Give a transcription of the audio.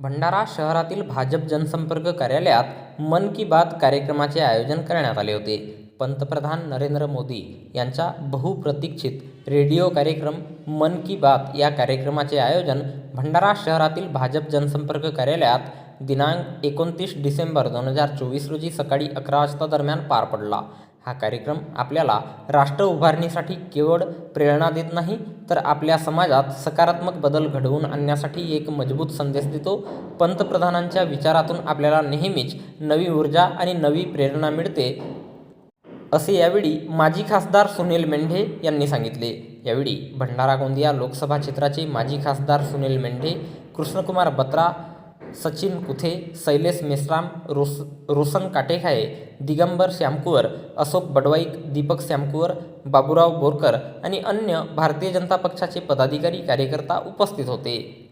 भंडारा शहरातील भाजप जनसंपर्क कार्यालयात मन की बात कार्यक्रमाचे आयोजन करण्यात आले होते. पंतप्रधान नरेंद्र मोदी यांचा बहुप्रतीक्षित रेडिओ कार्यक्रम मन की बात या कार्यक्रमाचे आयोजन भंडारा शहरातील भाजप जनसंपर्क कार्यालयात दिनांक एकोणतीस डिसेंबर दोन हजार चोवीस रोजी सकाळी अकरा वाजता दरम्यान पार पडला. हा कार्यक्रम आपल्याला राष्ट्र उभारणीसाठी केवळ प्रेरणा देत नाही तर आपल्या समाजात सकारात्मक बदल घडवून आणण्यासाठी एक मजबूत संदेश देतो. पंतप्रधानांच्या विचारातून आपल्याला नेहमीच नवी ऊर्जा आणि नवी प्रेरणा मिळते असे यावेळी माजी खासदार सुनील मेंढे यांनी सांगितले. यावेळी भंडारा गोंदिया लोकसभा क्षेत्राचे माजी खासदार सुनील मेंढे कृष्णकुमार बत्रा सचिन कुथे शैलेश मेश्राम रोस रोशन काटेखाये दिगंबर श्यामकुवर अशोक बडवाईक दीपक श्यामकुवर बाबुराव बोरकर आणि अन्य भारतीय जनता पक्षाचे पदाधिकारी कार्यकर्ता उपस्थित होते.